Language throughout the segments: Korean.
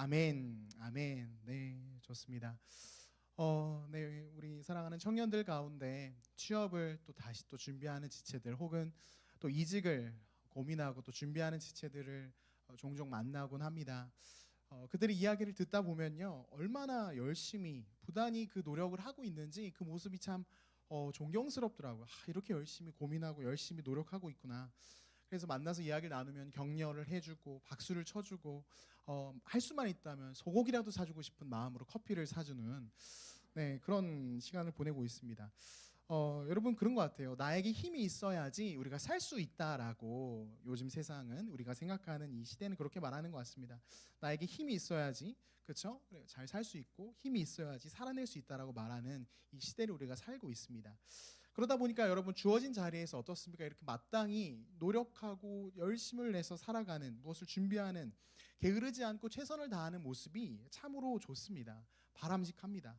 아멘, 아멘. 네, 좋습니다. 어, 네, 우리 사랑하는 청년들 가운데 취업을 또 다시 또 준비하는 지체들 혹은 또 이직을 고민하고 또 준비하는 지체들을 어, 종종 만나곤 합니다. 어, 그들의 이야기를 듣다 보면요, 얼마나 열심히 부단히 그 노력을 하고 있는지 그 모습이 참 어, 존경스럽더라고요. 아, 이렇게 열심히 고민하고 열심히 노력하고 있구나. 그래서 만나서 이야기를 나누면 격려를 해주고 박수를 쳐주고 어, 할 수만 있다면 소고기라도 사주고 싶은 마음으로 커피를 사주는 네, 그런 시간을 보내고 있습니다. 어, 여러분 그런 것 같아요. 나에게 힘이 있어야지 우리가 살 수 있다라고 요즘 세상은 우리가 생각하는 이 시대는 그렇게 말하는 것 같습니다. 나에게 힘이 있어야지 그렇죠? 잘 살 수 있고 힘이 있어야지 살아낼 수 있다라고 말하는 이 시대를 우리가 살고 있습니다. 그러다 보니까 여러분 주어진 자리에서 어떻습니까? 이렇게 마땅히 노력하고 열심을 내서 살아가는 무엇을 준비하는 게으르지 않고 최선을 다하는 모습이 참으로 좋습니다. 바람직합니다.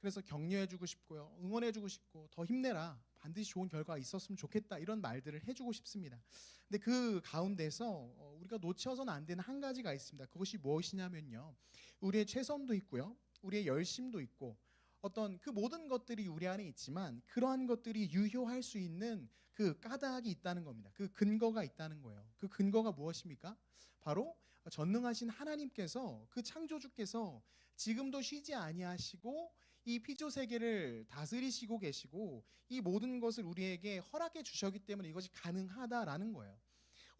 그래서 격려해주고 싶고요, 응원해주고 싶고 더 힘내라. 반드시 좋은 결과가 있었으면 좋겠다 이런 말들을 해주고 싶습니다. 근데 그 가운데서 어, 우리가 놓쳐서는 안 되는 한 가지가 있습니다. 그것이 무엇이냐면요, 우리의 최선도 있고요, 우리의 열심도 있고 어떤 그 모든 것들이 우리 안에 있지만 그러한 것들이 유효할 수 있는 그 까닭이 있다는 겁니다. 그 근거가 있다는 거예요. 그 근거가 무엇입니까? 바로 전능하신 하나님께서 그 창조주께서 지금도 쉬지 아니하시고 이 피조 세계를 다스리시고 계시고 이 모든 것을 우리에게 허락해 주셨기 때문에 이것이 가능하다라는 거예요.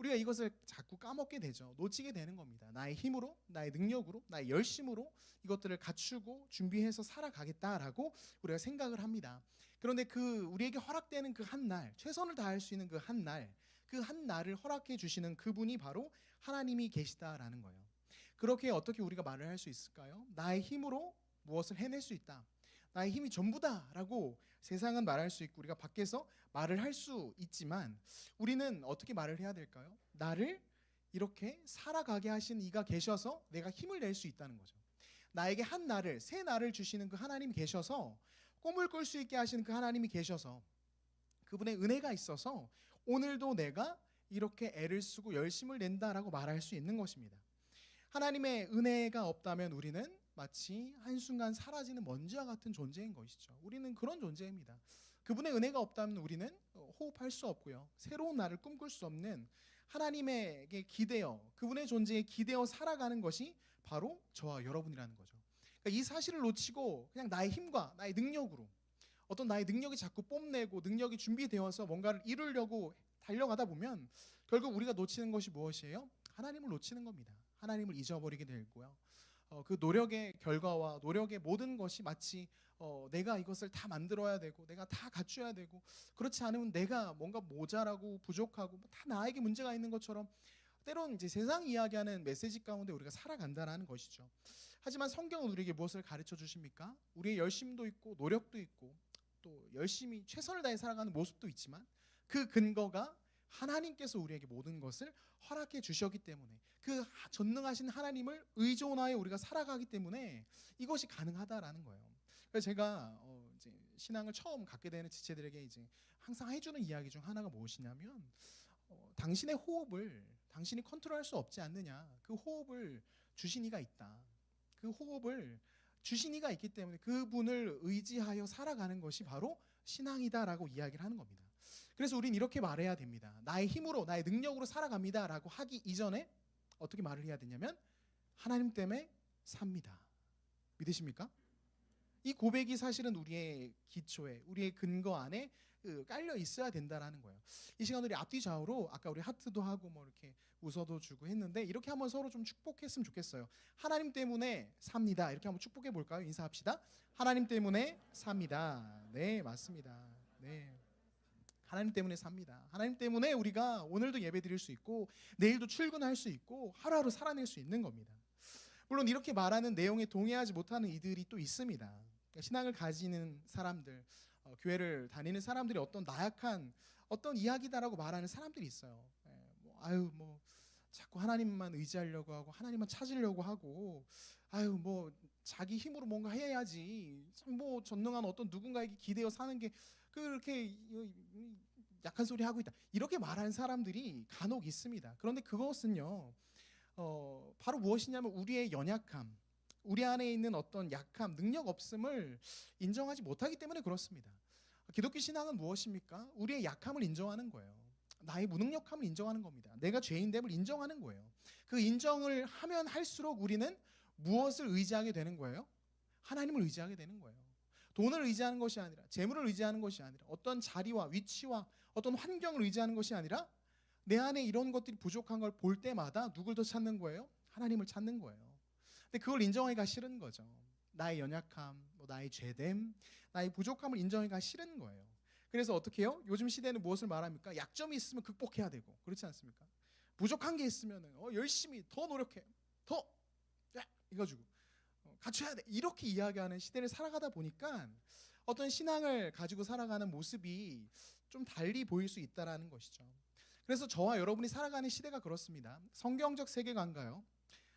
우리가 이것을 자꾸 까먹게 되죠. 놓치게 되는 겁니다. 나의 힘으로, 나의 능력으로, 나의 열심으로 이것들을 갖추고 준비해서 살아가겠다라고 우리가 생각을 합니다. 그런데 그 우리에게 허락되는 그 한 날, 최선을 다할 수 있는 그 한 날, 그 한 날을 허락해 주시는 그분이 바로 하나님이 계시다라는 거예요. 그렇게 어떻게 우리가 말을 할 수 있을까요? 나의 힘으로 무엇을 해낼 수 있다. 나의 힘이 전부다라고 세상은 말할 수 있고 우리가 밖에서 말을 할 수 있지만 우리는 어떻게 말을 해야 될까요? 나를 이렇게 살아가게 하신 이가 계셔서 내가 힘을 낼 수 있다는 거죠. 나에게 한 날을 새 날을 주시는 그 하나님이 계셔서 꿈을 꿀 수 있게 하시는 그 하나님이 계셔서 그분의 은혜가 있어서 오늘도 내가 이렇게 애를 쓰고 열심을 낸다라고 말할 수 있는 것입니다. 하나님의 은혜가 없다면 우리는 마치 한순간 사라지는 먼지와 같은 존재인 것이죠. 우리는 그런 존재입니다. 그분의 은혜가 없다면 우리는 호흡할 수 없고요. 새로운 날을 꿈꿀 수 없는 하나님에게 기대어 그분의 존재에 기대어 살아가는 것이 바로 저와 여러분이라는 거죠. 그러니까 이 사실을 놓치고 그냥 나의 힘과 나의 능력으로 어떤 나의 능력이 자꾸 뽐내고 능력이 준비되어서 뭔가를 이루려고 달려가다 보면 결국 우리가 놓치는 것이 무엇이에요? 하나님을 놓치는 겁니다. 하나님을 잊어버리게 되고요. 어, 그 노력의 결과와 노력의 모든 것이 마치 어, 내가 이것을 다 만들어야 되고 내가 다 갖춰야 되고 그렇지 않으면 내가 뭔가 모자라고 부족하고 뭐다 나에게 문제가 있는 것처럼 때로는 이제 세상 이야기하는 메시지 가운데 우리가 살아간다라는 것이죠. 하지만 성경은 우리에게 무엇을 가르쳐 주십니까? 우리의 열심도 있고 노력도 있고 또 열심히 최선을 다해 살아가는 모습도 있지만 그 근거가 하나님께서 우리에게 모든 것을 허락해 주셨기 때문에 그 전능하신 하나님을 의존하여 우리가 살아가기 때문에 이것이 가능하다라는 거예요. 그래서 제가 어 이제 신앙을 처음 갖게 되는 지체들에게 이제 항상 해주는 이야기 중 하나가 무엇이냐면 어 당신의 호흡을 당신이 컨트롤할 수 없지 않느냐 그 호흡을 주신 이가 있다. 그 호흡을 주신 이가 있기 때문에 그분을 의지하여 살아가는 것이 바로 신앙이다라고 이야기를 하는 겁니다. 그래서 우린 이렇게 말해야 됩니다. 나의 힘으로, 나의 능력으로 살아갑니다 라고 하기 이전에 어떻게 말을 해야 되냐면 하나님 때문에 삽니다. 믿으십니까? 이 고백이 사실은 우리의 기초에, 우리의 근거 안에 그 깔려 있어야 된다라는 거예요. 이 시간 우리 앞뒤 좌우로 아까 우리 하트도 하고 뭐 이렇게 웃어도 주고 했는데 이렇게 한번 서로 좀 축복했으면 좋겠어요. 하나님 때문에 삽니다. 이렇게 한번 축복해 볼까요? 인사합시다. 하나님 때문에 삽니다. 네, 맞습니다. 네. 하나님 때문에 삽니다. 하나님 때문에 우리가 오늘도 예배 드릴 수 있고 내일도 출근할 수 있고 하루하루 살아낼 수 있는 겁니다. 물론 이렇게 말하는 내용에 동의하지 못하는 이들이 또 있습니다. 그러니까 신앙을 가지는 사람들, 어, 교회를 다니는 사람들이 어떤 나약한 어떤 이야기다라고 말하는 사람들이 있어요. 예, 뭐, 아유 뭐 자꾸 하나님만 의지하려고 하고 하나님만 찾으려고 하고 아유 뭐 자기 힘으로 뭔가 해야지 뭐 전능한 어떤 누군가에게 기대어 사는 게 그렇게 약한 소리 하고 있다 이렇게 말하는 사람들이 간혹 있습니다. 그런데 그것은요 어, 바로 무엇이냐면 우리의 연약함, 우리 안에 있는 어떤 약함, 능력 없음을 인정하지 못하기 때문에 그렇습니다. 기독교 신앙은 무엇입니까? 우리의 약함을 인정하는 거예요. 나의 무능력함을 인정하는 겁니다. 내가 죄인됨을 인정하는 거예요. 그 인정을 하면 할수록 우리는 무엇을 의지하게 되는 거예요? 하나님을 의지하게 되는 거예요. 돈을 의지하는 것이 아니라 재물을 의지하는 것이 아니라 어떤 자리와 위치와 어떤 환경을 의지하는 것이 아니라 내 안에 이런 것들이 부족한 걸 볼 때마다 누굴 더 찾는 거예요? 하나님을 찾는 거예요. 근데 그걸 인정하기가 싫은 거죠. 나의 연약함, 뭐 나의 죄됨, 나의 부족함을 인정하기가 싫은 거예요. 그래서 어떻게 해요? 요즘 시대는 무엇을 말합니까? 약점이 있으면 극복해야 되고 그렇지 않습니까? 부족한 게 있으면 어, 열심히 더 노력해, 더 야, 이거 주고 어, 갖춰야 돼 이렇게 이야기하는 시대를 살아가다 보니까 어떤 신앙을 가지고 살아가는 모습이 좀 달리 보일 수 있다라는 것이죠. 그래서 저와 여러분이 살아가는 시대가 그렇습니다. 성경적 세계관가요?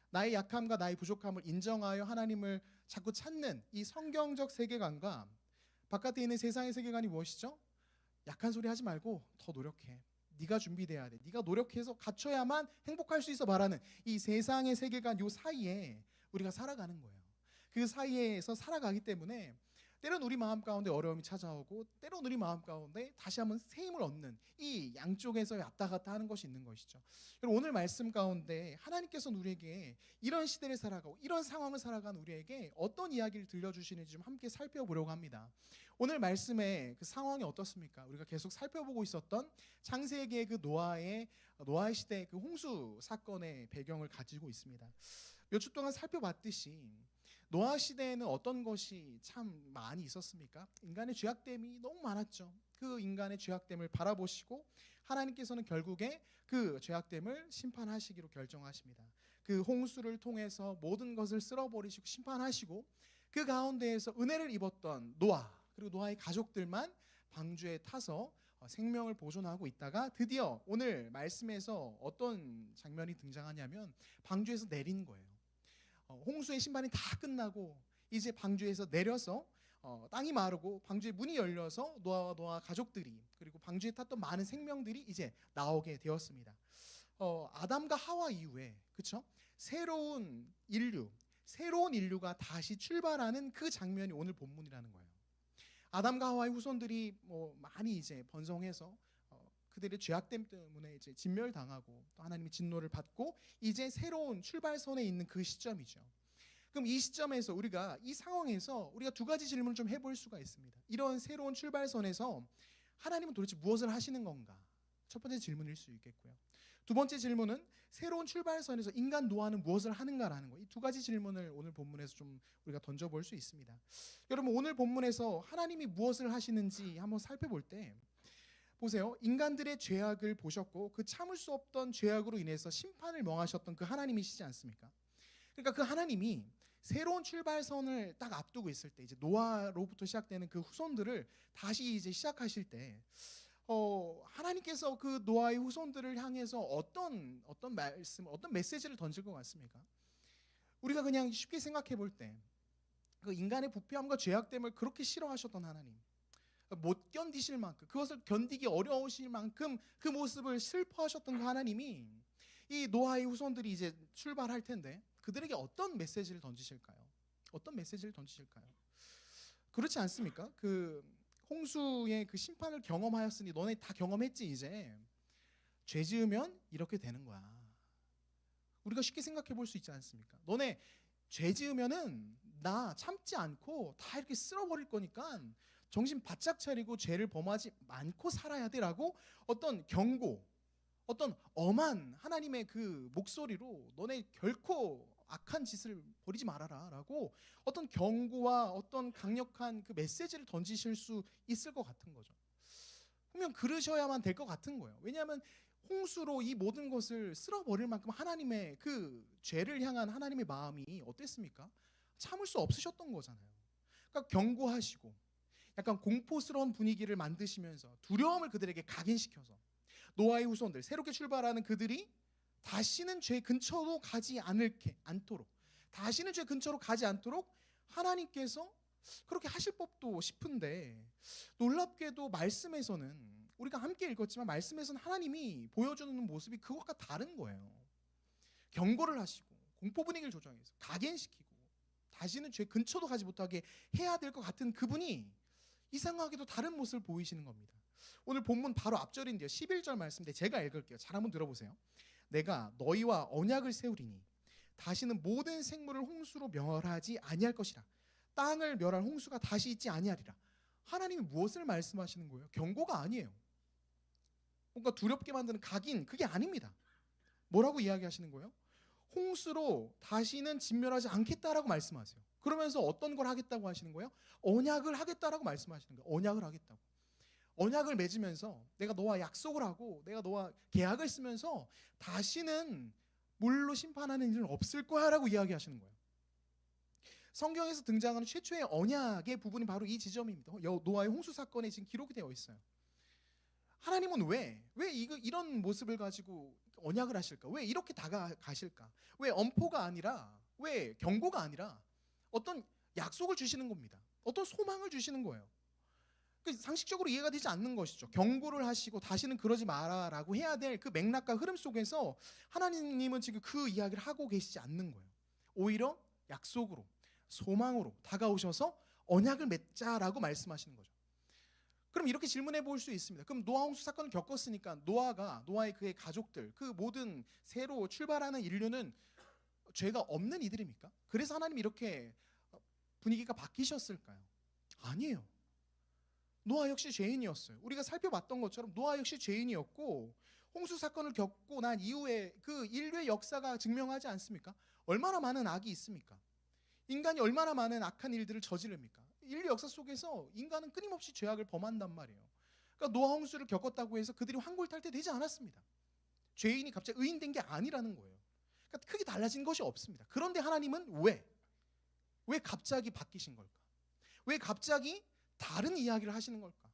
나의 약함과 나의 부족함을 인정하여 하나님을 자꾸 찾는 이 성경적 세계관과 바깥에 있는 세상의 세계관이 무엇이죠? 약한 소리 하지 말고 더 노력해. 네가 준비돼야 돼. 네가 노력해서 갖춰야만 행복할 수 있어 말하는 이 세상의 세계관 요 사이에 우리가 살아가는 거예요. 그 사이에서 살아가기 때문에 때론 우리 마음 가운데 어려움이 찾아오고 때론 우리 마음 가운데 다시 한번 새 힘을 얻는 이 양쪽에서 왔다 갔다 하는 것이 있는 것이죠. 그리고 오늘 말씀 가운데 하나님께서는 우리에게 이런 시대를 살아가고 이런 상황을 살아가는 우리에게 어떤 이야기를 들려주시는지 좀 함께 살펴보려고 합니다. 오늘 말씀의 그 상황이 어떻습니까? 우리가 계속 살펴보고 있었던 창세기의 그 노아의 노아의 시대 그 홍수 사건의 배경을 가지고 있습니다. 몇 주 동안 살펴봤듯이 노아 시대에는 어떤 것이 참 많이 있었습니까? 인간의 죄악됨이 너무 많았죠. 그 인간의 죄악됨을 바라보시고 하나님께서는 결국에 그 죄악됨을 심판하시기로 결정하십니다. 그 홍수를 통해서 모든 것을 쓸어버리시고 심판하시고 그 가운데에서 은혜를 입었던 노아 그리고 노아의 가족들만 방주에 타서 어, 생명을 보존하고 있다가 드디어 오늘 말씀에서 어떤 장면이 등장하냐면 방주에서 내리는 거예요. 어, 홍수의 심판이 다 끝나고 이제 방주에서 내려서 어, 땅이 마르고 방주의 문이 열려서 노아와 노아 가족들이 그리고 방주에 탔던 많은 생명들이 이제 나오게 되었습니다. 어, 아담과 하와 이후에 그렇죠? 새로운 인류, 새로운 인류가 다시 출발하는 그 장면이 오늘 본문이라는 거예요. 아담과 하와의 후손들이 뭐 많이 이제 번성해서 어, 그들의 죄악됨 때문에 이제 진멸당하고 또 하나님의 진노를 받고 이제 새로운 출발선에 있는 그 시점이죠. 그럼 이 시점에서 우리가 이 상황에서 우리가 두 가지 질문을 좀 해볼 수가 있습니다. 이런 새로운 출발선에서 하나님은 도대체 무엇을 하시는 건가? 첫 번째 질문일 수 있겠고요. 두 번째 질문은 새로운 출발선에서 인간 노아는 무엇을 하는가라는 거. 이 두 가지 질문을 오늘 본문에서 좀 우리가 던져볼 수 있습니다. 여러분 오늘 본문에서 하나님이 무엇을 하시는지 한번 살펴볼 때 보세요. 인간들의 죄악을 보셨고 그 참을 수 없던 죄악으로 인해서 심판을 명하셨던 그 하나님이시지 않습니까? 그러니까 그 하나님이 새로운 출발선을 딱 앞두고 있을 때 이제 노아로부터 시작되는 그 후손들을 다시 이제 시작하실 때 어, 하나님께서 그 노아의 후손들을 향해서 어떤 어떤 말씀, 어떤 메시지를 던질 것 같습니까? 우리가 그냥 쉽게 생각해 볼 때 그 인간의 부패함과 죄악됨을 그렇게 싫어하셨던 하나님, 못 견디실 만큼 그것을 견디기 어려우실 만큼 그 모습을 슬퍼하셨던 그 하나님이 이 노아의 후손들이 이제 출발할 텐데 그들에게 어떤 메시지를 던지실까요? 어떤 메시지를 던지실까요? 그렇지 않습니까? 그 홍수의 그 심판을 경험하였으니 너네 다 경험했지 이제 죄 지으면 이렇게 되는 거야. 우리가 쉽게 생각해 볼 수 있지 않습니까? 너네 죄 지으면은 나 참지 않고 다 이렇게 쓸어버릴 거니까 정신 바짝 차리고 죄를 범하지 않고 살아야 돼라고 어떤 경고, 어떤 엄한 하나님의 그 목소리로 너네 결코 악한 짓을 버리지 말아라라고 어떤 경고와 어떤 강력한 그 메시지를 던지실 수 있을 것 같은 거죠. 분명 그러셔야만 될 것 같은 거예요. 왜냐하면 홍수로 이 모든 것을 쓸어버릴 만큼 하나님의 그 죄를 향한 하나님의 마음이 어땠습니까? 참을 수 없으셨던 거잖아요. 그러니까 경고하시고 약간 공포스러운 분위기를 만드시면서 두려움을 그들에게 각인시켜서 노아의 후손들 새롭게 출발하는 그들이 다시는 죄 근처로 가지 않을게 않도록 다시는 죄 근처로 가지 않도록 하나님께서 그렇게 하실 법도 싶은데 놀랍게도 말씀에서는 우리가 함께 읽었지만 말씀에서는 하나님이 보여주는 모습이 그것과 다른 거예요. 경고를 하시고 공포 분위기를 조정해서 각인시키고 다시는 죄 근처도 가지 못하게 해야 될 것 같은 그분이 이상하게도 다른 모습을 보이시는 겁니다. 오늘 본문 바로 앞절인데요. 11절 말씀인데 제가 읽을게요. 잘 한번 들어보세요. 내가 너희와 언약을 세우리니 다시는 모든 생물을 홍수로 멸하지 아니할 것이라. 땅을 멸할 홍수가 다시 있지 아니하리라. 하나님이 무엇을 말씀하시는 거예요? 경고가 아니에요. 뭔가 두렵게 만드는 각인 그게 아닙니다. 뭐라고 이야기하시는 거예요? 홍수로 다시는 진멸하지 않겠다라고 말씀하세요. 그러면서 어떤 걸 하겠다고 하시는 거예요? 언약을 하겠다라고 말씀하시는 거예요. 언약을 하겠다고. 언약을 맺으면서 내가 너와 약속을 하고 내가 너와 계약을 쓰면서 다시는 물로 심판하는 일은 없을 거야라고 이야기하시는 거예요. 성경에서 등장하는 최초의 언약의 부분이 바로 이 지점입니다. 여- 노아의 홍수 사건에 지금 기록이 되어 있어요. 하나님은 왜, 왜 이거, 이런 모습을 가지고 언약을 하실까? 왜 이렇게 다가가실까? 왜 엄포가 아니라, 왜 경고가 아니라 어떤 약속을 주시는 겁니다. 어떤 소망을 주시는 거예요. 그 상식적으로 이해가 되지 않는 것이죠. 경고를 하시고 다시는 그러지 마라라고 해야 될 그 맥락과 흐름 속에서 하나님은 지금 그 이야기를 하고 계시지 않는 거예요. 오히려 약속으로, 소망으로 다가오셔서 언약을 맺자라고 말씀하시는 거죠. 그럼 이렇게 질문해 볼 수 있습니다. 그럼 노아 홍수 사건을 겪었으니까 노아가 노아의 그의 가족들 그 모든 새로 출발하는 인류는 죄가 없는 이들입니까? 그래서 하나님 이렇게 분위기가 바뀌셨을까요? 아니에요. 노아 역시 죄인이었어요. 우리가 살펴봤던 것처럼 노아 역시 죄인이었고 홍수 사건을 겪고 난 이후에 그 인류의 역사가 증명하지 않습니까? 얼마나 많은 악이 있습니까? 인간이 얼마나 많은 악한 일들을 저지릅니까? 인류 역사 속에서 인간은 끊임없이 죄악을 범한단 말이에요. 그러니까 노아 홍수를 겪었다고 해서 그들이 환골탈퇴되지 않았습니다. 죄인이 갑자기 의인된 게 아니라는 거예요. 그러니까 크게 달라진 것이 없습니다. 그런데 하나님은 왜? 왜 갑자기 바뀌신 걸까? 왜 갑자기 다른 이야기를 하시는 걸까?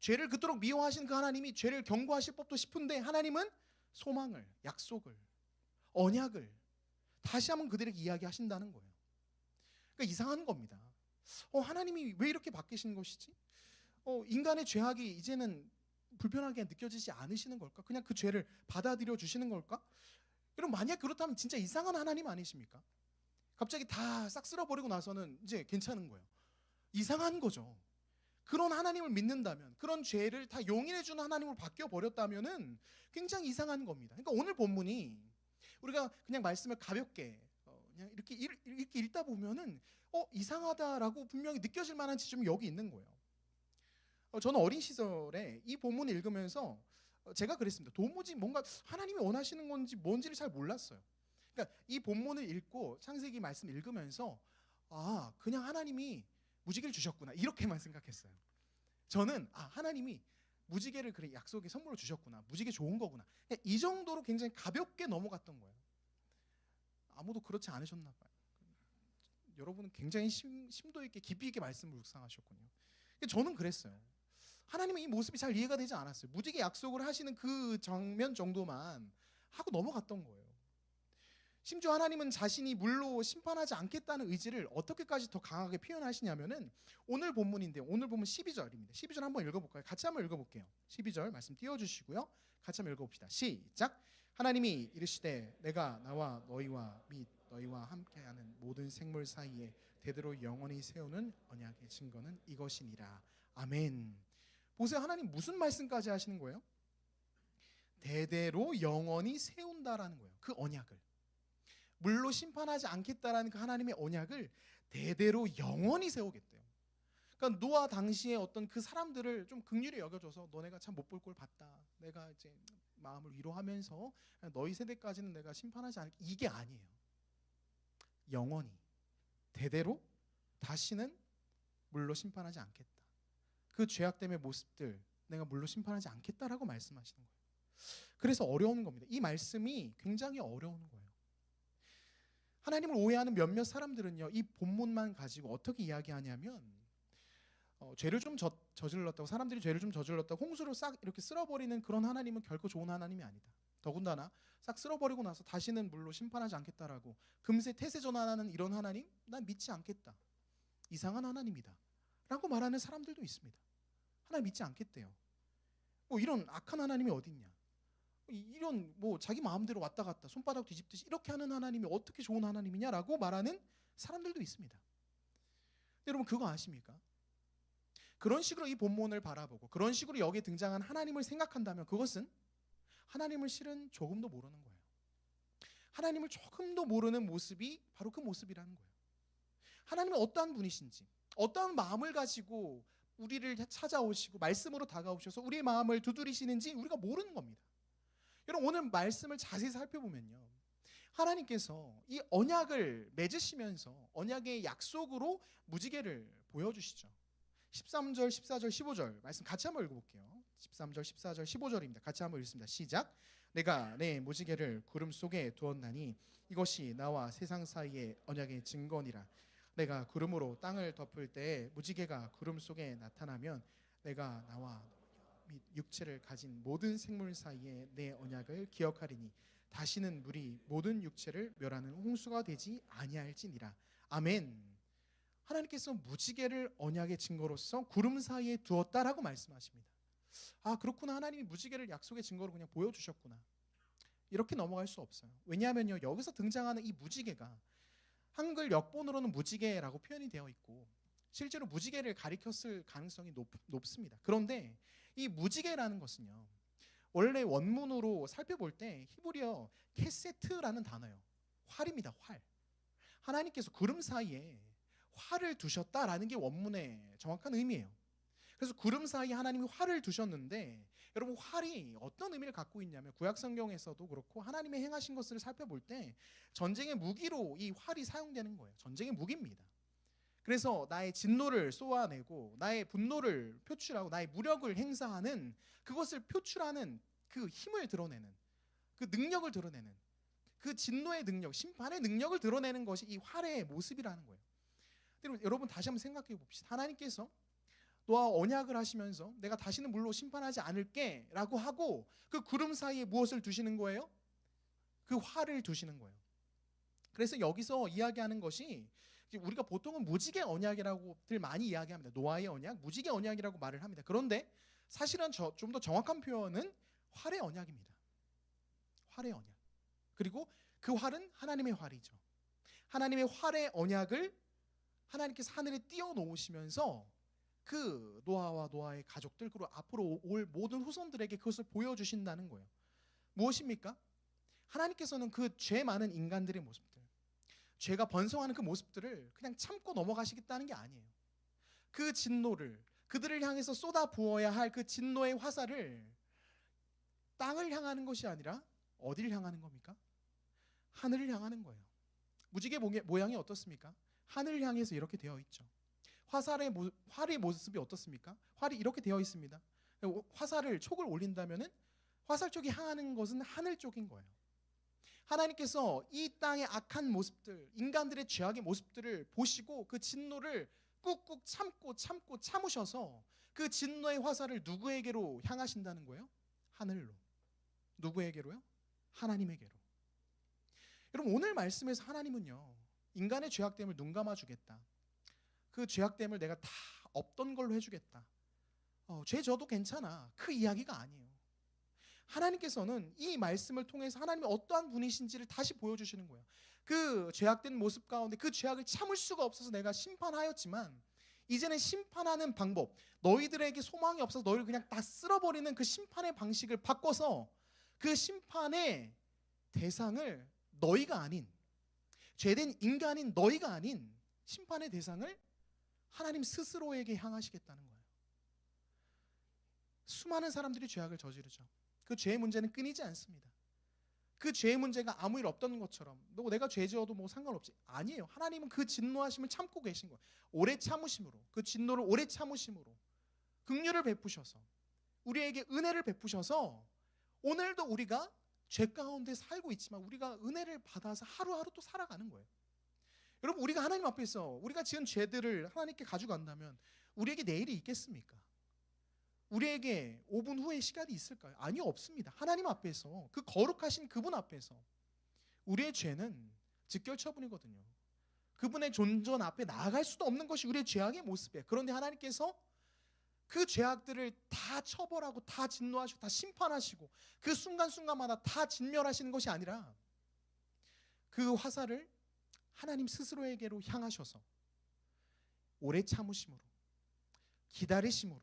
죄를 그토록 미워하신 그 하나님이 죄를 경고하실 법도 싶은데 하나님은 소망을, 약속을, 언약을 다시 한번 그들에게 이야기하신다는 거예요. 그러니까 이상한 겁니다. 어, 하나님이 왜 이렇게 바뀌신 것이지? 어, 인간의 죄악이 이제는 불편하게 느껴지지 않으시는 걸까? 그냥 그 죄를 받아들여 주시는 걸까? 여러분 만약 그렇다면 진짜 이상한 하나님 아니십니까? 갑자기 다 싹 쓸어버리고 나서는 이제 괜찮은 거예요. 이상한 거죠. 그런 하나님을 믿는다면, 그런 죄를 다 용인해 주는 하나님으로 바뀌어 버렸다면은 굉장히 이상한 겁니다. 그러니까 오늘 본문이 우리가 그냥 말씀을 가볍게 어, 그냥 이렇게 읽, 이렇게 읽다 보면은 어 이상하다라고 분명히 느껴질 만한 지점이 여기 있는 거예요. 어, 저는 어린 시절에 이 본문을 읽으면서 어, 제가 그랬습니다. 도무지 뭔가 하나님이 원하시는 건지 뭔지를 잘 몰랐어요. 그러니까 이 본문을 읽고 창세기 말씀 읽으면서 아 그냥 하나님이 무지개를 주셨구나 이렇게만 생각했어요. 저는 아 하나님이 무지개를 그래 약속의 선물로 주셨구나 무지개 좋은 거구나 이 정도로 굉장히 가볍게 넘어갔던 거예요. 아무도 그렇지 않으셨나 봐요. 여러분은 굉장히 심, 심도 있게 깊이 있게 말씀을 묵상하셨군요. 저는 그랬어요. 하나님의 이 모습이 잘 이해가 되지 않았어요. 무지개 약속을 하시는 그 장면 정도만 하고 넘어갔던 거예요. 심지어 하나님은 자신이 물로 심판하지 않겠다는 의지를 어떻게까지 더 강하게 표현하시냐면은 오늘 본문인데 오늘 본문 12절입니다. 12절 한번 읽어볼까요? 같이 한번 읽어볼게요. 12절 말씀 띄워주시고요. 같이 한번 읽어봅시다. 시작. 하나님이 이르시되 내가 나와 너희와 및 너희와 함께하는 모든 생물 사이에 대대로 영원히 세우는 언약의 증거는 이것이니라. 아멘. 보세요. 하나님 무슨 말씀까지 하시는 거예요? 대대로 영원히 세운다라는 거예요. 그 언약을. 물로 심판하지 않겠다라는 그 하나님의 언약을 대대로 영원히 세우겠대요. 그러니까 노아 당시에 어떤 그 사람들을 좀 극률히 여겨줘서 너네가 참 못 볼 걸 봤다. 내가 이제 마음을 위로하면서 너희 세대까지는 내가 심판하지 않을 이게 아니에요. 영원히 대대로 다시는 물로 심판하지 않겠다. 그 죄악됨의 모습들 내가 물로 심판하지 않겠다라고 말씀하시는 거예요. 그래서 어려운 겁니다. 이 말씀이 굉장히 어려운 거예요. 하나님을 오해하는 몇몇 사람들은요 이 본문만 가지고 어떻게 이야기하냐면 어, 죄를 좀 저, 저질렀다고 사람들이 죄를 좀 저질렀다고 홍수로 싹 이렇게 쓸어버리는 그런 하나님은 결코 좋은 하나님이 아니다. 더군다나 싹 쓸어버리고 나서 다시는 물로 심판하지 않겠다라고 금세 태세 전환하는 이런 하나님 난 믿지 않겠다. 이상한 하나님이다. 라고 말하는 사람들도 있습니다. 하나님 믿지 않겠대요. 뭐 이런 악한 하나님이 어딨냐? 이- 이런 뭐 자기 마음대로 왔다 갔다 손바닥 뒤집듯이 이렇게 하는 하나님이 어떻게 좋은 하나님이냐라고 말하는 사람들도 있습니다. 여러분 그거 아십니까? 그런 식으로 이 본문을 바라보고 그런 식으로 여기에 등장한 하나님을 생각한다면 그것은 하나님을 실은 조금도 모르는 거예요. 하나님을 조금도 모르는 모습이 바로 그 모습이라는 거예요. 하나님은 어떠한 분이신지, 어떠한 마음을 가지고 우리를 찾아오시고 말씀으로 다가오셔서 우리의 마음을 두드리시는지 우리가 모르는 겁니다. 여러분 오늘 말씀을 자세히 살펴보면요. 하나님께서 이 언약을 맺으시면서 언약의 약속으로 무지개를 보여주시죠. 13절, 14절, 15절 말씀 같이 한번 읽어볼게요. 13절, 14절, 15절입니다. 같이 한번 읽습니다. 시작. 내가 내 무지개를 구름 속에 두었나니 이것이 나와 세상 사이의 언약의 증거니라. 내가 구름으로 땅을 덮을 때 무지개가 구름 속에 나타나면 내가 나와 및 육체를 가진 모든 생물 사이에 내 언약을 기억하리니 다시는 물이 모든 육체를 멸하는 홍수가 되지 아니할지니라. 아멘. 하나님께서 무지개를 언약의 증거로서 구름 사이에 두었다라고 말씀하십니다. 아 그렇구나 하나님이 무지개를 약속의 증거로 그냥 보여주셨구나. 이렇게 넘어갈 수 없어요. 왜냐하면요 여기서 등장하는 이 무지개가 한글 역본으로는 무지개라고 표현이 되어 있고 실제로 무지개를 가리켰을 가능성이 높, 높습니다. 그런데 이 무지개라는 것은요 원래 원문으로 살펴볼 때 히브리어 캐세트라는 단어요. 활입니다. 활. 하나님께서 구름 사이에 활을 두셨다라는 게 원문의 정확한 의미예요. 그래서 구름 사이에 하나님이 활을 두셨는데 여러분 활이 어떤 의미를 갖고 있냐면 구약 성경에서도 그렇고 하나님의 행하신 것을 살펴볼 때 전쟁의 무기로 이 활이 사용되는 거예요. 전쟁의 무기입니다. 그래서 나의 진노를 쏘아내고 나의 분노를 표출하고 나의 무력을 행사하는 그것을 표출하는 그 힘을 드러내는 그 능력을 드러내는 그 진노의 능력, 심판의 능력을 드러내는 것이 이 활의 모습이라는 거예요. 여러분, 다시 한번 생각해 봅시다. 하나님께서 너와 언약을 하시면서 내가 다시는 물로 심판하지 않을게라고 하고 그 구름 사이에 무엇을 두시는 거예요? 그 활을 두시는 거예요. 그래서 여기서 이야기하는 것이 우리가 보통은 무지개 언약이라고들 많이 이야기합니다. 노아의 언약, 무지개 언약이라고 말을 합니다. 그런데 사실은 좀 더 정확한 표현은 활의 언약입니다. 활의 언약. 그리고 그 활은 하나님의 활이죠. 하나님의 활의 언약을 하나님께서 하늘에 띄워 놓으시면서 그 노아와 노아의 가족들 그리고 앞으로 올 모든 후손들에게 그것을 보여주신다는 거예요. 무엇입니까? 하나님께서는 그 죄 많은 인간들의 모습들, 죄가 번성하는 그 모습들을 그냥 참고 넘어가시겠다는 게 아니에요. 그 진노를 그들을 향해서 쏟아 부어야 할 그 진노의 화살을 땅을 향하는 것이 아니라 어디를 향하는 겁니까? 하늘을 향하는 거예요. 무지개 모양이 어떻습니까? 하늘을 향해서 이렇게 되어 있죠. 화살의 모, 활의 모습이 어떻습니까? 활이 이렇게 되어 있습니다. 화살을 촉을 올린다면은 화살 쪽이 향하는 것은 하늘 쪽인 거예요. 하나님께서 이 땅의 악한 모습들, 인간들의 죄악의 모습들을 보시고 그 진노를 꾹꾹 참고 참고 참으셔서 그 진노의 화살을 누구에게로 향하신다는 거예요? 하늘로. 누구에게로요? 하나님에게로. 여러분 오늘 말씀에서 하나님은요 인간의 죄악됨을 눈 감아 주겠다. 그 죄악됨을 내가 다 없던 걸로 해주겠다. 어, 죄 져도 괜찮아. 그 이야기가 아니에요. 하나님께서는 이 말씀을 통해서 하나님이 어떠한 분이신지를 다시 보여주시는 거예요. 그 죄악된 모습 가운데 그 죄악을 참을 수가 없어서 내가 심판하였지만 이제는 심판하는 방법, 너희들에게 소망이 없어서 너희를 그냥 다 쓸어버리는 그 심판의 방식을 바꿔서 그 심판의 대상을 너희가 아닌 죄된 인간인 너희가 아닌 심판의 대상을 하나님 스스로에게 향하시겠다는 거예요. 수많은 사람들이 죄악을 저지르죠. 그 죄의 문제는 끊이지 않습니다. 그 죄의 문제가 아무 일 없던 것처럼 너 내가 죄 지어도 뭐 상관없지 아니에요. 하나님은 그 진노하심을 참고 계신 거예요. 오래 참으심으로 그 진노를 오래 참으심으로 긍휼을 베푸셔서 우리에게 은혜를 베푸셔서 오늘도 우리가 죄 가운데 살고 있지만 우리가 은혜를 받아서 하루하루 또 살아가는 거예요. 여러분 우리가 하나님 앞에서 우리가 지은 죄들을 하나님께 가져간다면 우리에게 내일이 있겠습니까? 우리에게 5분 후에 시간이 있을까요? 아니요 없습니다. 하나님 앞에서 그 거룩하신 그분 앞에서 우리의 죄는 직결 처분이거든요. 그분의 존전 앞에 나아갈 수도 없는 것이 우리의 죄악의 모습이에요. 그런데 하나님께서 그 죄악들을 다 처벌하고 다 진노하시고 다 심판하시고 그 순간순간마다 다 진멸하시는 것이 아니라 그 화살을 하나님 스스로에게로 향하셔서 오래 참으심으로 기다리심으로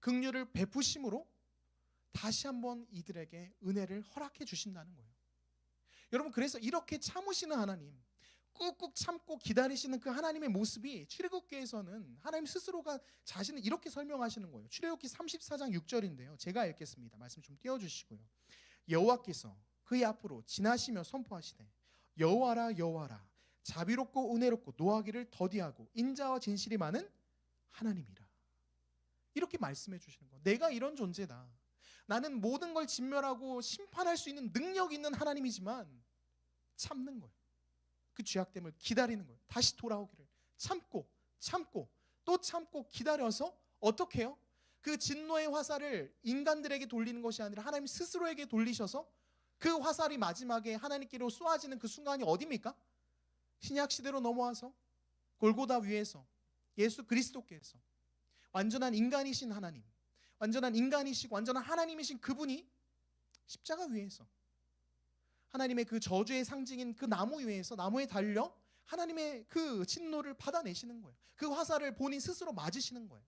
긍휼을 베푸심으로 다시 한번 이들에게 은혜를 허락해 주신다는 거예요. 여러분 그래서 이렇게 참으시는 하나님 꾹꾹 참고 기다리시는 그 하나님의 모습이 출애굽기에서는 하나님 스스로가 자신을 이렇게 설명하시는 거예요. 출애굽기 34장 6절인데요. 제가 읽겠습니다. 말씀 좀 띄워 주시고요. 여호와께서 그의 앞으로 지나시며 선포하시되 여호와라 여호와라 자비롭고 은혜롭고 노하기를 더디하고 인자와 진실이 많은 하나님이라. 이렇게 말씀해 주시는 거예요. 내가 이런 존재다. 나는 모든 걸 진멸하고 심판할 수 있는 능력 있는 하나님이지만 참는 거예요. 그 죄악됨을 기다리는 거예요. 다시 돌아오기를 참고 참고 또 참고 기다려서 어떻게 해요? 그 진노의 화살을 인간들에게 돌리는 것이 아니라 하나님 스스로에게 돌리셔서 그 화살이 마지막에 하나님께로 쏘아지는 그 순간이 어디입니까? 신약 시대로 넘어와서 골고다 위에서 예수 그리스도께서 완전한 인간이신 하나님, 완전한 인간이시고 완전한 하나님이신 그분이 십자가 위에서 하나님의 그 저주의 상징인 그 나무 위에서 나무에 달려 하나님의 그 진노를 받아내시는 거예요. 그 화살을 본인 스스로 맞으시는 거예요.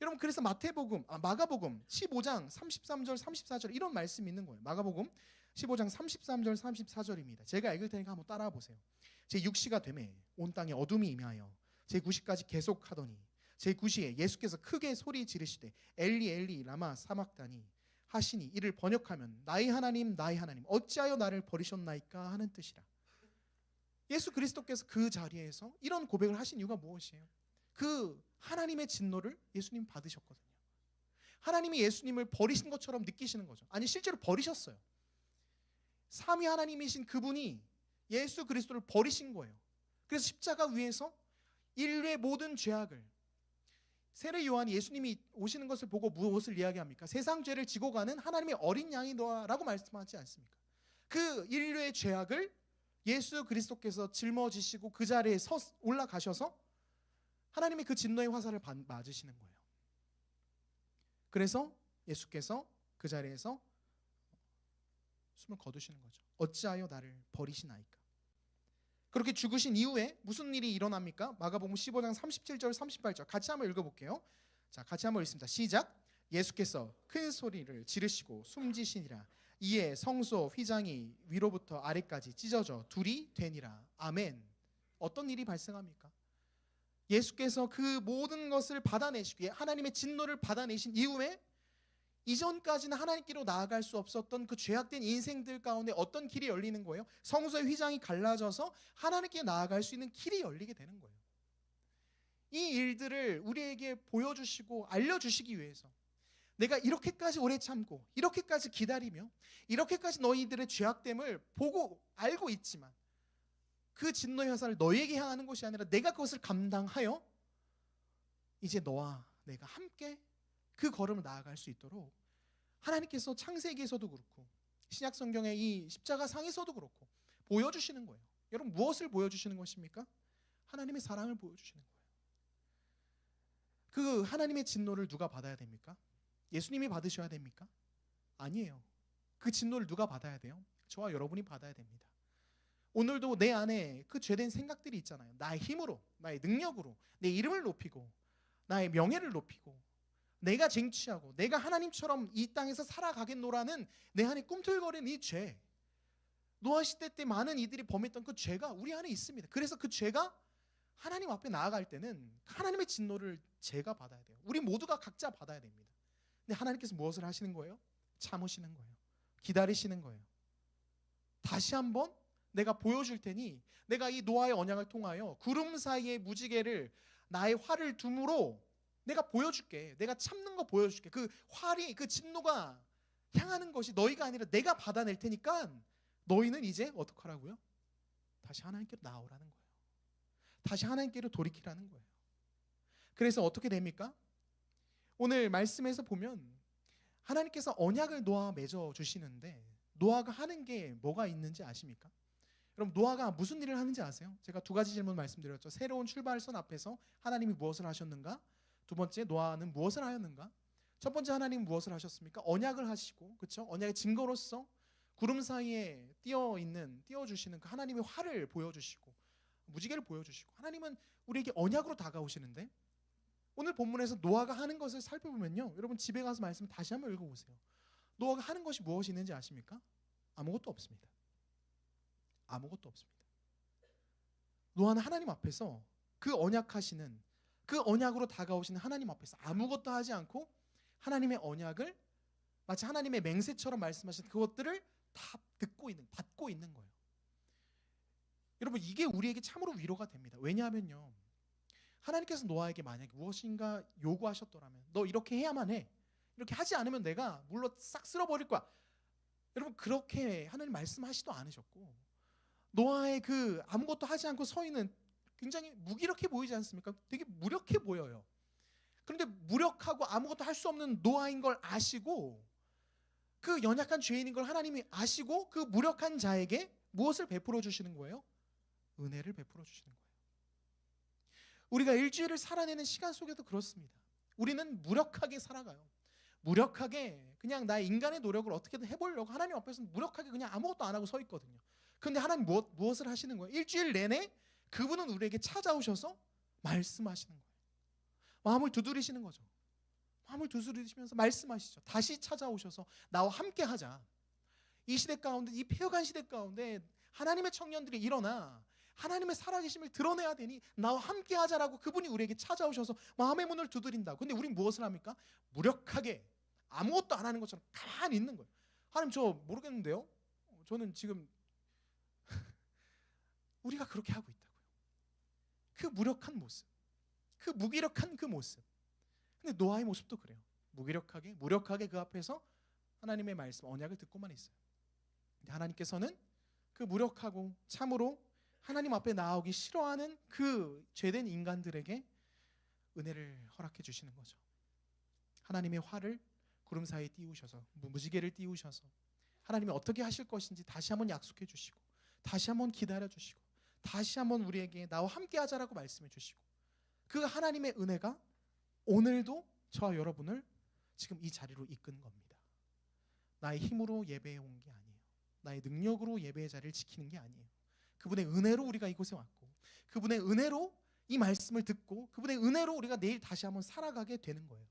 여러분 그래서 마태복음, 아, 마가복음 15장 33절 34절 이런 말씀이 있는 거예요. 마가복음 15장 33절 34절입니다. 제가 읽을 테니까 한번 따라와 보세요. 제 6시가 되매 온 땅에 어둠이 임하여 제 9시까지 계속하더니 제 9시에 예수께서 크게 소리 지르시되 엘리 엘리 라마 사막다니 하시니 이를 번역하면 나의 하나님 나의 하나님 어찌하여 나를 버리셨나이까 하는 뜻이라. 예수 그리스도께서 그 자리에서 이런 고백을 하신 이유가 무엇이에요? 그 하나님의 진노를 예수님 받으셨거든요. 하나님이 예수님을 버리신 것처럼 느끼시는 거죠. 아니 실제로 버리셨어요. 삼위 하나님이신 그분이 예수 그리스도를 버리신 거예요. 그래서 십자가 위에서 인류의 모든 죄악을 세례 요한이 예수님이 오시는 것을 보고 무엇을 이야기합니까? 세상 죄를 지고 가는 하나님의 어린 양이다라고 말씀하지 않습니까? 그 인류의 죄악을 예수 그리스도께서 짊어지시고 그 자리에 서 올라가셔서 하나님의 그 진노의 화살을 받- 맞으시는 거예요. 그래서 예수께서 그 자리에서 숨을 거두시는 거죠. 어찌하여 나를 버리시나이까? 그렇게 죽으신 이후에 무슨 일이 일어납니까? 마가복음 15장 37절 38절 같이 한번 읽어볼게요. 자, 같이 한번 읽습니다. 시작. 예수께서 큰 소리를 지르시고 숨지시니라. 이에 성소 휘장이 위로부터 아래까지 찢어져 둘이 되니라. 아멘. 어떤 일이 발생합니까? 예수께서 그 모든 것을 받아내시기에 하나님의 진노를 받아내신 이후에 이전까지는 하나님께로 나아갈 수 없었던 그 죄악된 인생들 가운데 어떤 길이 열리는 거예요? 성소의 휘장이 갈라져서 하나님께 나아갈 수 있는 길이 열리게 되는 거예요. 이 일들을 우리에게 보여주시고 알려주시기 위해서 내가 이렇게까지 오래 참고 이렇게까지 기다리며 이렇게까지 너희들의 죄악됨을 보고 알고 있지만 그 진노의 화살을 너희에게 향하는 것이 아니라 내가 그것을 감당하여 이제 너와 내가 함께 그 걸음을 나아갈 수 있도록 하나님께서 창세기에서도 그렇고 신약 성경의 이 십자가 상에서도 그렇고 보여주시는 거예요. 여러분 무엇을 보여주시는 것입니까? 하나님의 사랑을 보여주시는 거예요. 그 하나님의 진노를 누가 받아야 됩니까? 예수님이 받으셔야 됩니까? 아니에요. 그 진노를 누가 받아야 돼요? 저와 여러분이 받아야 됩니다. 오늘도 내 안에 그 죄된 생각들이 있잖아요. 나의 힘으로, 나의 능력으로 내 이름을 높이고 나의 명예를 높이고 내가 쟁취하고 내가 하나님처럼 이 땅에서 살아가겠노라는 내 안에 꿈틀거리는 이 죄. 노아 시대 때 많은 이들이 범했던 그 죄가 우리 안에 있습니다. 그래서 그 죄가 하나님 앞에 나아갈 때는 하나님의 진노를 제가 받아야 돼요. 우리 모두가 각자 받아야 됩니다. 근데 하나님께서 무엇을 하시는 거예요? 참으시는 거예요. 기다리시는 거예요. 다시 한번 내가 보여줄 테니 내가 이 노아의 언약을 통하여 구름 사이의 무지개를 나의 활을 둠으로 내가 보여줄게. 내가 참는 거 보여줄게. 그 활이 그 진노가 향하는 것이 너희가 아니라 내가 받아낼 테니까 너희는 이제 어떻게 하라고요? 다시 하나님께로 나오라는 거예요. 다시 하나님께로 돌이키라는 거예요. 그래서 어떻게 됩니까? 오늘 말씀에서 보면 하나님께서 언약을 노아와 맺어 주시는데 노아가 하는 게 뭐가 있는지 아십니까? 여러분 노아가 무슨 일을 하는지 아세요? 제가 두 가지 질문 말씀드렸죠. 새로운 출발선 앞에서 하나님이 무엇을 하셨는가? 두 번째 노아는 무엇을 하였는가? 첫 번째 하나님 무엇을 하셨습니까? 언약을 하시고 그렇죠? 언약의 증거로서 구름 사이에 띄어 있는 띄어 주시는 그 하나님의 활을 보여 주시고 무지개를 보여 주시고 하나님은 우리에게 언약으로 다가오시는데 오늘 본문에서 노아가 하는 것을 살펴보면요. 여러분 집에 가서 말씀 다시 한번 읽어 보세요. 노아가 하는 것이 무엇이 있는지 아십니까? 아무것도 없습니다. 아무것도 없습니다. 노아는 하나님 앞에서 그 언약하시는 그 언약으로 다가오시는 하나님 앞에서 아무것도 하지 않고 하나님의 언약을 마치 하나님의 맹세처럼 말씀하신 그것들을 다 듣고 있는 받고 있는 거예요. 여러분 이게 우리에게 참으로 위로가 됩니다. 왜냐하면요. 하나님께서 노아에게 만약에 무엇인가 요구하셨더라면 너 이렇게 해야만 해. 이렇게 하지 않으면 내가 물로 싹 쓸어버릴 거야. 여러분 그렇게 하나님 말씀하시도 않으셨고 노아의 그 아무것도 하지 않고 서 있는 굉장히 무기력해 보이지 않습니까? 되게 무력해 보여요. 그런데 무력하고 아무것도 할 수 없는 노아인 걸 아시고 그 연약한 죄인인 걸 하나님이 아시고 그 무력한 자에게 무엇을 베풀어 주시는 거예요? 은혜를 베풀어 주시는 거예요. 우리가 일주일을 살아내는 시간 속에도 그렇습니다. 우리는 무력하게 살아가요. 무력하게 그냥 나의 인간의 노력을 어떻게든 해보려고 하나님 앞에서 무력하게 그냥 아무것도 안 하고 서 있거든요. 근데 하나님 무엇, 무엇을 하시는 거예요? 일주일 내내 그분은 우리에게 찾아오셔서 말씀하시는 거예요. 마음을 두드리시는 거죠. 마음을 두드리시면서 말씀하시죠. 다시 찾아오셔서 나와 함께 하자. 이 시대 가운데 이 폐허간 시대 가운데 하나님의 청년들이 일어나 하나님의 살아계심을 드러내야 되니 나와 함께 하자라고 그분이 우리에게 찾아오셔서 마음의 문을 두드린다. 근데 우린 무엇을 합니까? 무력하게 아무것도 안 하는 것처럼 가만히 있는 거예요. 하나님 저 모르겠는데요. 저는 지금 우리가 그렇게 하고 있다고요. 그 무력한 모습, 그 무기력한 그 모습. 근데 노아의 모습도 그래요. 무기력하게, 무력하게 그 앞에서 하나님의 말씀, 언약을 듣고만 있어요. 근데 하나님께서는 그 무력하고 참으로 하나님 앞에 나오기 싫어하는 그 죄된 인간들에게 은혜를 허락해 주시는 거죠. 하나님의 화를 구름 사이에 띄우셔서 무지개를 띄우셔서 하나님이 어떻게 하실 것인지 다시 한번 약속해 주시고 다시 한번 기다려 주시고 다시 한번 우리에게 나와 함께 하자라고 말씀해 주시고 그 하나님의 은혜가 오늘도 저와 여러분을 지금 이 자리로 이끈 겁니다. 나의 힘으로 예배해 온 게 아니에요. 나의 능력으로 예배의 자리를 지키는 게 아니에요. 그분의 은혜로 우리가 이곳에 왔고 그분의 은혜로 이 말씀을 듣고 그분의 은혜로 우리가 내일 다시 한번 살아가게 되는 거예요.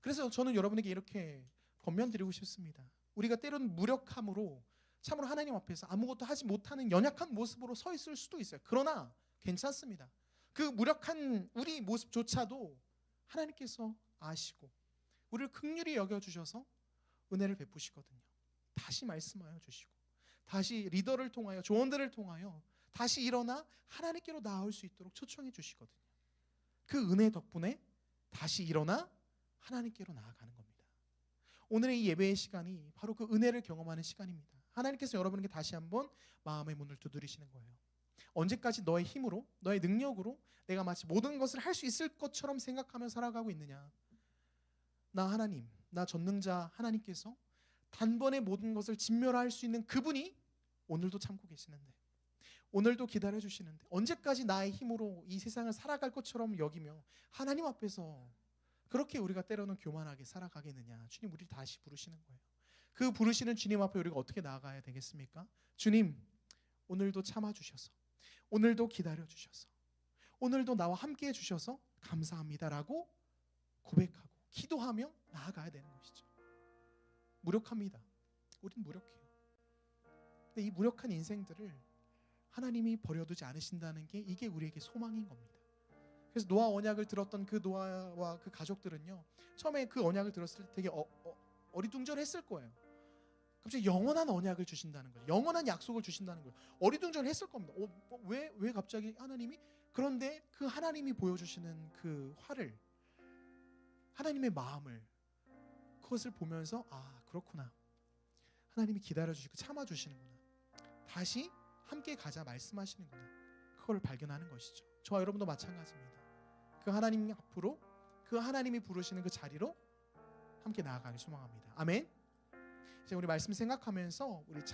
그래서 저는 여러분에게 이렇게 권면드리고 싶습니다. 우리가 때론 무력함으로 참으로 하나님 앞에서 아무것도 하지 못하는 연약한 모습으로 서 있을 수도 있어요. 그러나 괜찮습니다. 그 무력한 우리 모습조차도 하나님께서 아시고 우리를 극률히 여겨 주셔서 은혜를 베푸시거든요. 다시 말씀하여 주시고 다시 리더를 통하여 조언들을 통하여 다시 일어나 하나님께로 나올 수 있도록 초청해 주시거든요. 그 은혜 덕분에 다시 일어나 하나님께로 나아가는 겁니다. 오늘의 이 예배의 시간이 바로 그 은혜를 경험하는 시간입니다. 하나님께서 여러분에게 다시 한번 마음의 문을 두드리시는 거예요. 언제까지 너의 힘으로, 너의 능력으로 내가 마치 모든 것을 할 수 있을 것처럼 생각하며 살아가고 있느냐? 나 하나님, 나 전능자 하나님께서 단번에 모든 것을 진멸할 수 있는 그분이 오늘도 참고 계시는데 오늘도 기다려 주시는데 언제까지 나의 힘으로 이 세상을 살아갈 것처럼 여기며 하나님 앞에서 그렇게 우리가 때로는 교만하게 살아가겠느냐 주님 우리 다시 부르시는 거예요 그 부르시는 주님 앞에 우리가 어떻게 나아가야 되겠습니까? 주님 오늘도 참아 주셔서 오늘도 기다려 주셔서 오늘도 나와 함께 해 주셔서 감사합니다라고 고백하고 기도하며 나아가야 되는 것이죠. 무력합니다. 우린 무력해요. 근데 이 무력한 인생들을 하나님이 버려두지 않으신다는 게 이게 우리에게 소망인 겁니다. 그래서 노아 언약을 들었던 그 노아와 그 가족들은요 처음에 그 언약을 들었을 때 되게 어, 어, 리둥절했을 거예요. 갑자기 영원한 언약을 주신다는 거예요. 영원한 약속을 주신다는 거예요. 어리둥절했을 겁니다. 왜왜 어, 왜 갑자기 하나님이 그런데 그 하나님이 보여주시는 그 화를 하나님의 마음을 그것을 보면서 아 그렇구나 하나님이 기다려주시고 참아주시는구나 다시 함께 가자 말씀하시는구나. 그걸 발견하는 것이죠. 저와 여러분도 마찬가지입니다. 그 하나님 앞으로 그 하나님이 부르시는 그 자리로 함께 나아가길 소망합니다. 아멘. 이제 우리 말씀 생각하면서 우리 찬